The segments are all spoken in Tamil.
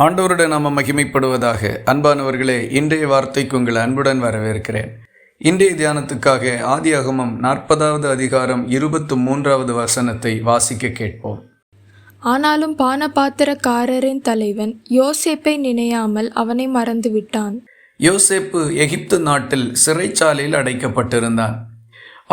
ஆண்டவருடைய நாம மகிமைப்படுவதாக. அன்பானவர்களே இன்றைய வார்த்தைக்கு உங்கள் அன்புடன் வரவேற்கிறேன். இன்றைய தியானத்துக்காக ஆதியாகமம் நாற்பதாவது அதிகாரம் இருபத்து மூன்றாவது வசனத்தை வாசிக்க கேட்போம். ஆனாலும் பானபாத்திரக்காரரின் தலைவன் யோசேப்பை நினையாமல் அவனை மறந்துவிட்டான். யோசேப்பு எகிப்து நாட்டில் சிறைச்சாலையில் அடைக்கப்பட்டிருந்தான்.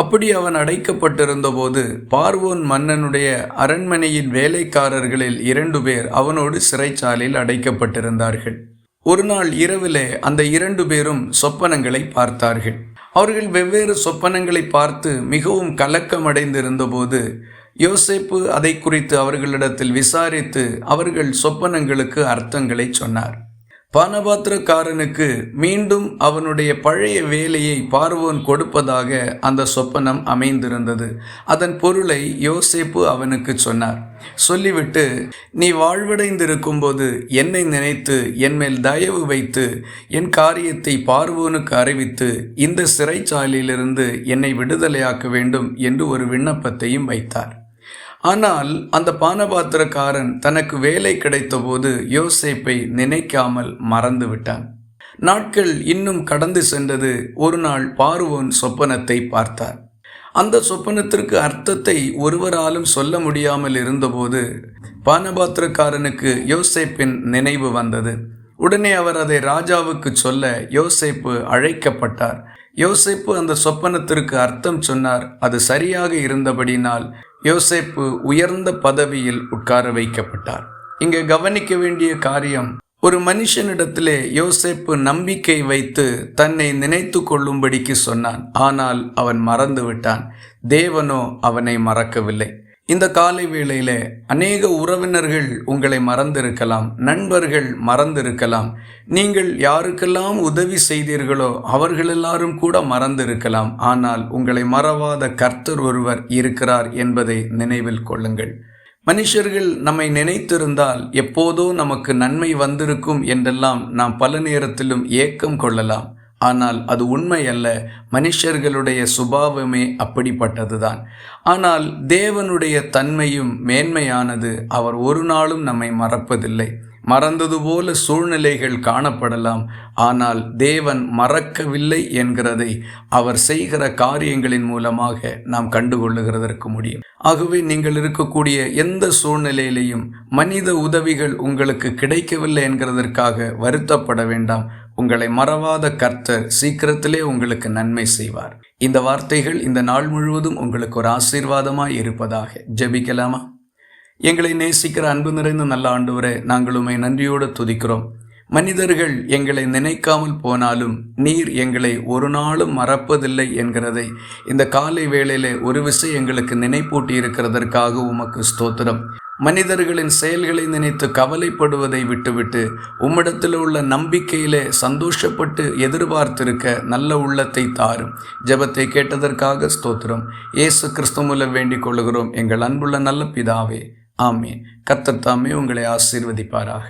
அப்படி அவன் அடைக்கப்பட்டிருந்தபோது பார்வோன் மன்னனுடைய அரண்மனையின் வேலைக்காரர்களில் இரண்டு பேர் அவனோடு சிறைச்சாலையில் அடைக்கப்பட்டிருந்தார்கள். ஒரு நாள் இரவிலே அந்த இரண்டு பேரும் சொப்பனங்களை பார்த்தார்கள். அவர்கள் வெவ்வேறு சொப்பனங்களை பார்த்து மிகவும் கலக்கமடைந்திருந்தபோது யோசேப்பு அதை குறித்து அவர்களிடத்தில் விசாரித்து அவர்கள் சொப்பனங்களுக்கு அர்த்தங்களை சொன்னார். பானபாத்திரக்காரனுக்கு மீண்டும் அவனுடைய பழைய வேலையை பார்வோன் கொடுப்பதாக அந்த சொப்பனம் அமைந்திருந்தது. அதன் பொருளை யோசேப்பு அவனுக்கு சொன்னார். சொல்லிவிட்டு நீ வாழ்வடைந்திருக்கும்போது என்னை நினைத்து என் மேல் தயவு வைத்து என் காரியத்தை பார்வோனுக்கு அறிவித்து இந்த சிறைச்சாலையிலிருந்து என்னை விடுதலையாக்க வேண்டும் என்று ஒரு விண்ணப்பத்தையும் வைத்தார். ஆனால் அந்த பானபாத்திரக்காரன் தனக்கு வேலை கிடைத்தபோது யோசேப்பை நினைக்காமல் மறந்து விட்டான் நாட்கள் இன்னும் கடந்து சென்றது. ஒரு நாள் பார்வோன் சொப்பனத்தை பார்த்தார். அந்த சொப்பனத்திற்கு அர்த்தத்தை ஒருவராலும் சொல்ல முடியாமல் இருந்தபோது பானபாத்திரக்காரனுக்கு யோசேப்பின் நினைவு வந்தது. உடனே அவர் அதை ராஜாவுக்கு சொல்ல யோசேப்பு அழைக்கப்பட்டார். யோசேப்பு அந்த சொப்பனத்திற்கு அர்த்தம் சொன்னார். அது சரியாக இருந்தபடினால் யோசேப்பு உயர்ந்த பதவியில் உட்கார வைக்கப்பட்டார். இங்கே கவனிக்க வேண்டிய காரியம் ஒரு மனுஷனிடத்திலே யோசேப்பு நம்பிக்கை வைத்து தன்னை நினைத்து கொள்ளும்படிக்கு சொன்னான். ஆனால் அவன் மறந்து விட்டான் தேவனோ அவனை மறக்கவில்லை. இந்த காலை வேளையில் அநேக உறவினர்கள் உங்களை மறந்திருக்கலாம் நண்பர்கள் மறந்திருக்கலாம். நீங்கள் யாருக்கெல்லாம் உதவி செய்தீர்களோ அவர்கள் எல்லாரும் கூட மறந்திருக்கலாம். ஆனால் உங்களை மறவாத கர்த்தர் ஒருவர் இருக்கிறார் என்பதை நினைவில் கொள்ளுங்கள். மனுஷர்கள் நம்மை நினைத்திருந்தால் எப்போதோ நமக்கு நன்மை வந்திருக்கும் என்றெல்லாம் நாம் பல நேரத்திலும் ஏக்கம் கொள்ளலாம். ஆனால் அது உண்மை அல்ல மனுஷர்களுடைய சுபாவமே அப்படிப்பட்டதுதான். ஆனால் தேவனுடைய தன்மையும் மேன்மையானது அவர் ஒரு நாளும் நம்மை மறப்பதில்லை. மறந்தது போல சூழ்நிலைகள் காணப்படலாம். ஆனால் தேவன் மறக்கவில்லை என்கிறதை அவர் செய்கிற காரியங்களின் மூலமாக நாம் கண்டுகொள்ளுகிறதற்கு முடியும். ஆகவே நீங்கள் இருக்கக்கூடிய எந்த சூழ்நிலையிலையும் மனித உதவிகள் உங்களுக்கு கிடைக்கவில்லை என்கிறதற்காக வருத்தப்பட வேண்டாம். உங்களை மறவாத கர்த்தர் சீக்கிரத்திலே உங்களுக்கு நன்மை செய்வார். இந்த வார்த்தைகள் இந்த நாள் முழுவதும் உங்களுக்கு ஒரு ஆசீர்வாதமாய் இருப்பதாக ஜபிக்கலாமா? எங்களை நேசிக்கிற அன்பு நிறைந்த நல்ல ஆண்டவரே நாங்கள் உண்மை நன்றியோடு துதிக்கிறோம். மனிதர்கள் எங்களை நினைக்காமல் போனாலும் நீர் எங்களை ஒரு நாளும் மறப்பதில்லை என்கிறதை இந்த காலை வேளையிலே ஒரு விஷயம் எங்களுக்கு நினைப்பூட்டி இருக்கிறதற்காக உமக்கு ஸ்தோத்திரம். மனிதர்களின் செயல்களை நினைத்து கவலைப்படுவதை விட்டுவிட்டு உம்மிடத்தில் உள்ள நம்பிக்கையிலே சந்தோஷப்பட்டு எதிர்பார்த்திருக்க நல்ல உள்ளத்தை தாரும். ஜெபத்தை கேட்டதற்காக ஸ்தோத்திரம். இயேசு கிறிஸ்து மூலம் வேண்டிக் கொள்கிறோம் எங்கள் அன்புள்ள நல்ல பிதாவே. ஆமே கத்தத்தாமே உங்களை ஆசீர்வதிப்பாராக.